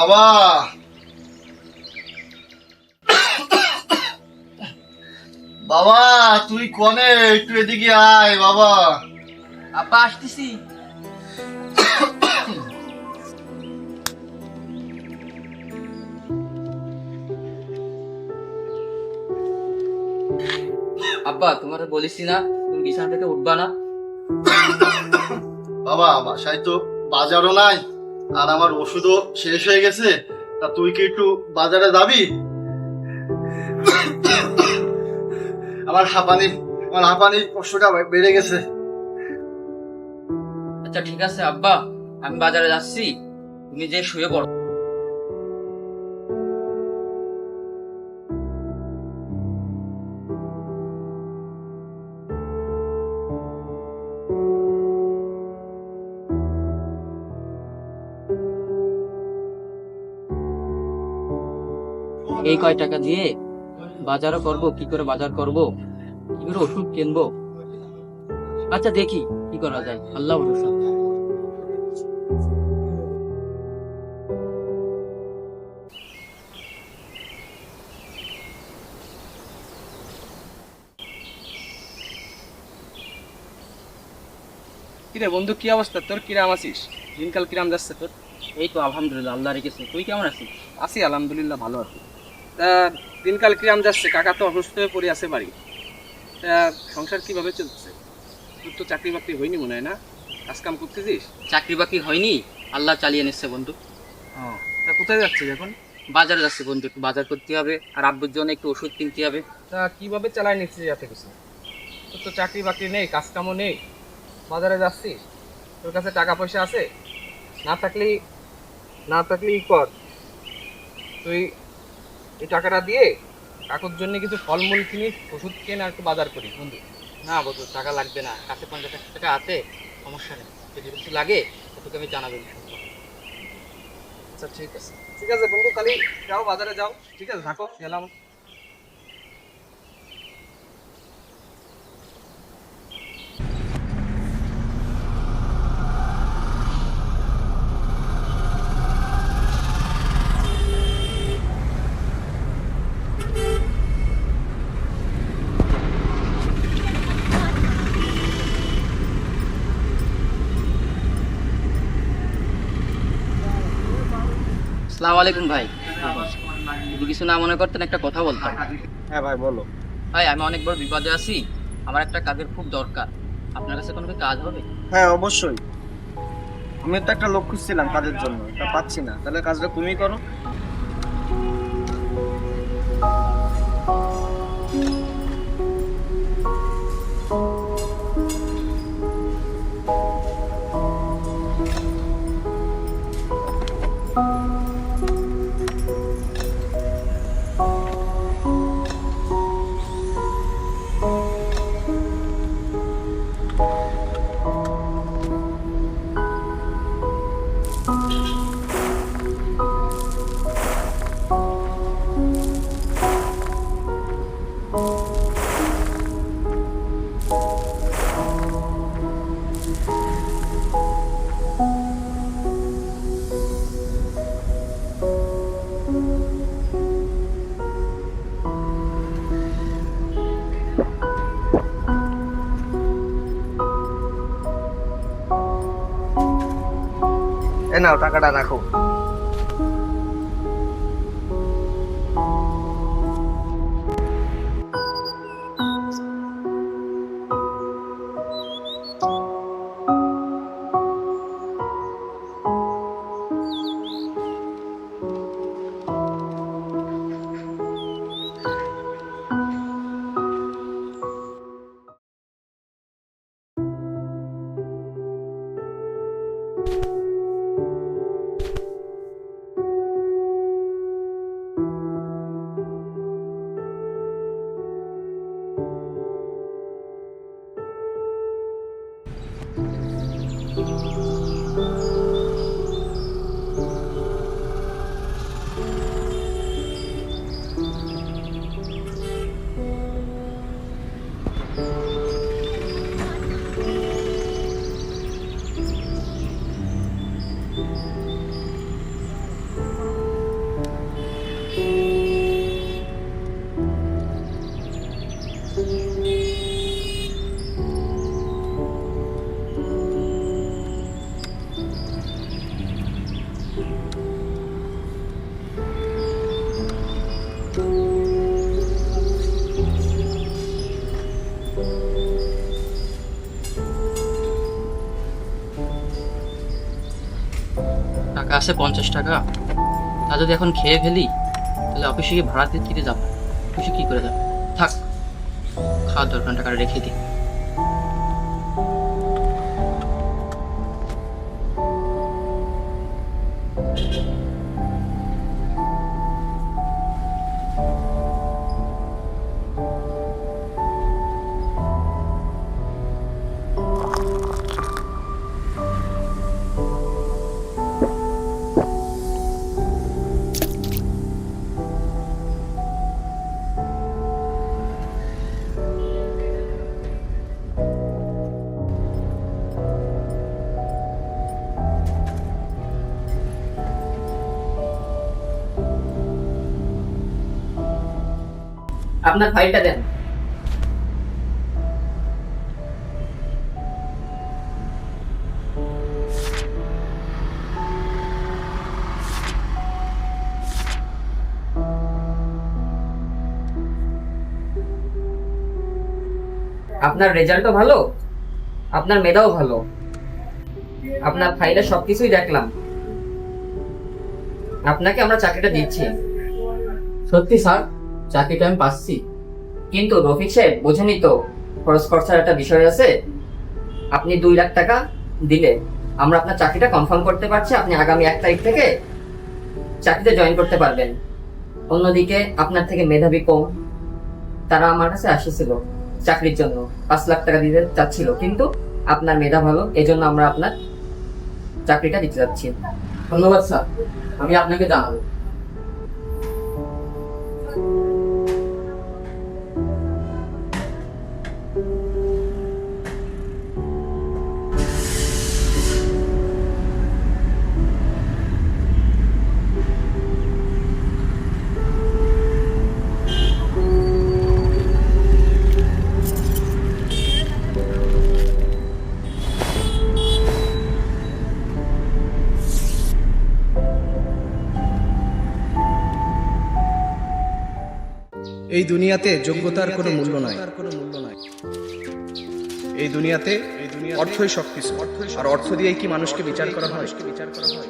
বাবা। বাবা তুই কনে? একটু এদিকে আয় বাবা। আব্বা আসতেছি। আব্বা তোমার বলিসি না তুমি বিছানা থেকে উঠবা না। বাবা বাসায় তো বাজারও নাই। আর আমার ওষুধও শেষ হয়ে গেছে, তা তুই কি একটু বাজারে যাবি? আমার হাঁপানি আমার হাঁপানি কষ্টটা বেড়ে গেছে। আচ্ছা ঠিক আছে, আব্বা, আমি বাজারে যাচ্ছি। তুমি যে শুয়ে পড়ো। এই কয় টাকা দিয়ে বাজারও করব কি করে বাজার করব কি করে ওষুধ কিনবো? আচ্ছা দেখি কি করা যায়। আল্লাহ ভরসা। কিরে বন্ধু কি অবস্থা? তোর কিরাম আছিস? দিনকাল কিরাম যাচ্ছে তোর? এই তো আলহামদুলিল্লাহ আল্লাহ রেখেছে তুই কেমন আছিস? আছি আলহামদুলিল্লাহ ভালো আছি। তা দিনকাল কিরাম যাচ্ছে কাকা তো অসুস্থ হয়ে পড়ে আছে বাড়ি। তা সংসার কীভাবে চলছে? তোর তো চাকরি বাকরি হয়নি মনে হয় না? কাজ কাম করতেছিস? চাকরি বাকরি হয়নি আল্লাহ চালিয়ে নিচ্ছে বন্ধু। তা কোথায় যাচ্ছিস এখন? বাজারে যাচ্ছে বন্ধু একটু বাজার করতে হবে আর আব্বুর জন্য একটু ওষুধ কিনতে হবে। তা কীভাবে চালাই নিচ্ছিস এত কিছু? তোর তো চাকরি বাকরি নেই কাজ কামও নেই। বাজারে যাচ্ছিস? তোর কাছে টাকা পয়সা আছে? না থাকলেই না থাকলেই কর। তুই এই টাকাটা দিয়ে কাকুর জন্য কিছু ফলমূল কিনি ওষুধ কেন আর একটু বাজার করি। বন্ধু না বন্ধু টাকা লাগবে না। কাছে পঞ্চাশ টাকা আছে সমস্যা নেই। যদি কিছু লাগে তোকে আমি জানাব। আচ্ছা ঠিক আছে। ঠিক আছে বন্ধু কালি যাও বাজারে যাও। ঠিক আছে থাকো গেলাম। আসসালামু আলাইকুম ভাই। যদি কিছু না মনে করতেন একটা কথা বলতাম। হ্যাঁ ভাই বলো। ভাই আমি অনেক বড় বিপদে আছি। আমার একটা কাজের খুব দরকার। আপনার কাছে কোনো কাজ হবে? হ্যাঁ অবশ্যই। আমি তো একটা লোক খুঁজছিলাম কাজের জন্য তা পাচ্ছি না। তাহলে কাজটা তুমি করো। એના ટાંકડા નાખું. টাকা আছে পঞ্চাশ টাকা। তা যদি এখন খেয়ে ফেলি, তাহলে অফিসে গিয়ে ভাড়া দিতে যাব। অফিসে কী করে যাব? থাক, খাওয়ার দরকার টাকাটা রেখে দিই। আপনার ফাইলটা দেন। আপনার রেজাল্টও ভালো, আপনার মেধাও ভালো। আপনার ফাইলে সবকিছুই দেখলাম। আপনাকে আমরা চাকরিটা দিচ্ছি। সত্যি, স্যার? চাকরিটা আমি পাচ্ছি। কিন্তু রফিক সাহেব বোঝেনি তো খরচ খরচার একটা বিষয় আছে। আপনি দুই লাখ টাকা দিলে আমরা আপনার চাকরিটা কনফার্ম করতে পারছি, আপনি আগামী এক তারিখ থেকে চাকরিতে জয়েন করতে পারবেন। অন্যদিকে আপনার থেকে মেধাবী কম, তারা আমার কাছে আসেছিল চাকরির জন্য, পাঁচ লাখ টাকা দিতে চাচ্ছিল। কিন্তু আপনার মেধা ভালো এই জন্য আমরা আপনার চাকরিটা দিতে যাচ্ছি। ধন্যবাদ, স্যার। আমি আপনাকে জানাব। এই দুনিয়াতে যোগ্যতার কোনো মূল্য নাই। এই দুনিয়াতে অর্থই সবকিছু। আর অর্থ দিয়েই কি মানুষকে বিচার করা হয়? বিচার করা হয়